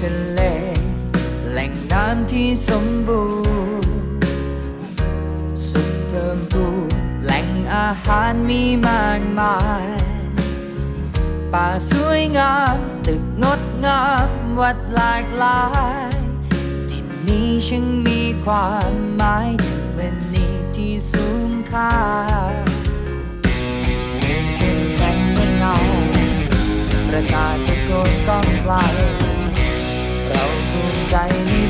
ทะเล แหล่งน้ำที่สมบูรณ์ สุขเพิ่มพูแหล่งอาหารมีมากมาย ป่าสวยงาม ตึกงดงาม วัดหลากหลายที่นี้ช่างมีความหมายถึงวันนี้ที่สูงค่าเดินเข้มแข็งเหมือนเงาประกาศ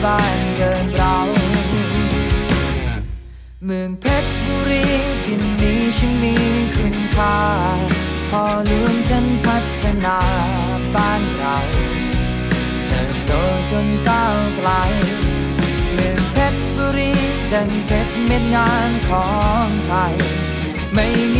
บ้านเกินเรา เมืองเพชรบุรีที่นี้ช่างมีคุณค่า พอลวงท่านพัฒนาบ้านเราเติบโตจนก้าวไกลเมืองเพชรบุรีดังเพชรเม็ดงานของไทยไม่มี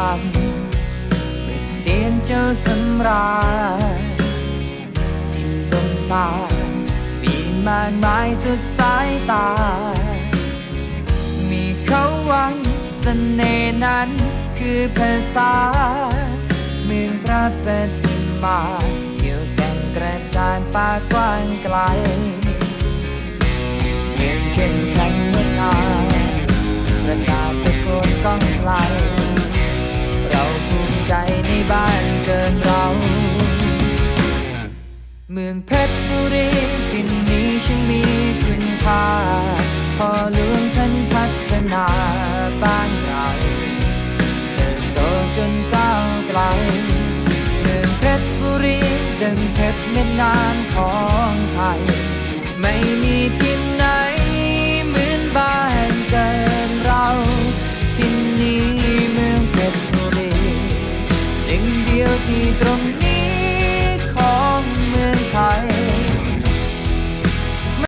อำเป็นเดียนเจ้าสำราญทินตรงตามีมากมายสุดสายตา มีเขาวังเสน่ห์นั้นคือภาษาเมืองพระปฏิมาเกี่ยวกันกระจานปากว้างไกลเมืองเข้มแข็งงดงาม เมืองเพชรบุรีที่นนี้ฉันมีคุณค่าพอหลวงท่านพัฒนาบ้านเราเติบโตจนก้าวไกลเมืองเพชรบุรีดังเพชรเม็ดงามของไทย ไม่มีที่